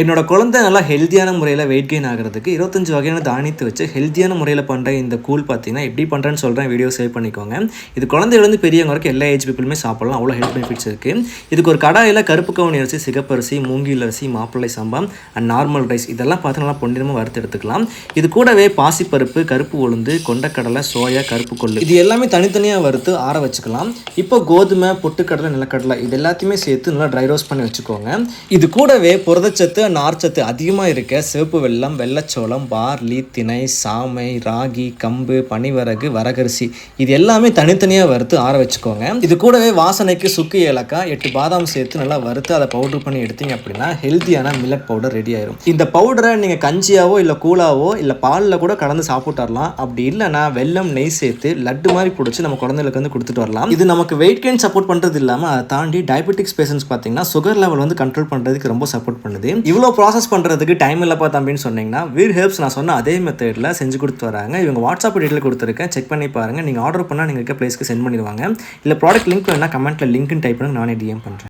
என்னோடய குழந்தை நல்லா ஹெல்த்தியான முறையில் வெயிட் கெயின் ஆகிறதுக்கு இருபத்தஞ்சு வகையான தானியத்தை வச்சு ஹெல்த்தியான முறையில் பண்ணுற இந்த கூழ் பார்த்தீங்கன்னா எப்படி பண்ணுறேன்னு சொல்கிறேன் வீடியோ சேவ் பண்ணிக்கோங்க. இது குழந்தையிலேருந்து பெரியவங்க வரைக்கும் எல்லா ஏஜ் பீப்புளுமே சாப்பிடலாம். அவ்வளோ ஹெல்த் பெனிஃபிட்ஸ் இருக்குது இதுக்கு ஒரு கடாயில் கருப்பு கவுனி அரிசி சிகப்பரிசி மூங்கில் அரிசி மாப்பிள்ளை சம்பா அண்ட் நார்மல் ரைஸ் இதெல்லாம் பார்த்து நல்லா பொன்னிறமாக வறுத்து எடுத்துக்கலாம். இது கூடவே பாசிப்பருப்பு கருப்பு உளுந்து கொண்டக்கடலை சோயா கருப்பு கொள்ளு. இது எல்லாமே தனித்தனியாக வறுத்து ஆற வச்சுக்கலாம். இப்போ கோதுமை பொட்டுக்கடலை நிலக்கடலை இது எல்லாத்தையுமே சேர்த்து நல்லா ட்ரை ரோஸ்ட் பண்ணி வச்சுக்கோங்க. இது கூடவே புரதச்சத்து நார்ச்சத்து அதிகமாக இருக்க சிவப்பு வெல்லம் வெள்ளச்சோளம் பார்லி திணை சாமை ராகி கம்பு பனிவரகு வரகரிசி. இது எல்லாமே தனித்தனியாக வறுத்து ஆற வச்சுக்கோங்க. இது கூடவே வாசனைக்கு சுக்கு ஏலக்காய் எட்டு பாதாம் சேர்த்து நல்லா வறுத்து அதை பவுடர் பண்ணி எடுத்தீங்க அப்படின்னா ஹெல்த்தியான மில்லட் பவுடர் ரெடி ஆயிரும். இந்த பவுடரை நீங்கள் கஞ்சியாவோ இல்லை கூழாவோ இல்லை பாலில் கூட கலந்து சாப்பிட்டுறலாம் அப்படி இல்லைன்னா வெல்லம் நெய் சேர்த்து லட்டு மாதிரி பிடிச்சி நம்ம குழந்தைகளுக்கு வந்து கொடுத்துட்டு வரலாம். இது நமக்கு வெயிட் கெயின் சப்போர்ட் பண்ணுறது இல்லாமல் அதை தாண்டி டயபெட்டிக்ஸ் பேஷன்ஸ் பார்த்தீங்கன்னா சுகர் லெவல் வந்து கண்ட்ரோல் பண்ணுறதுக்கு ரொம்ப சப்போர்ட் பண்ணுது. இவ்வளோ ப்ராசஸ் பண்ணுறதுக்கு டைம் இல்லைப்பா தம்பின்னு சொன்னீங்கன்னா வீர் ஹெல்ப்ஸ் நான் சொன்ன அதே மெத்தடில் செஞ்சு கொடுத்து வராங்க. இவங்க வாட்ஸ்அப் டீட்டெயில் கொடுத்துருக்கேன். செக் பண்ணி பாருங்கள் நீங்கள் ஆர்டர் பண்ணால் நீங்கள் இருக்க பிளேஸ்க்கு சென்ட் பண்ணிடுவாங்க. இல்லை ப்ராடக்ட் லிங்க் வேணால் கமெண்ட்டில் லிங்க்னு டைப் பண்ணி நானே டிஎம் பண்ணுறேன்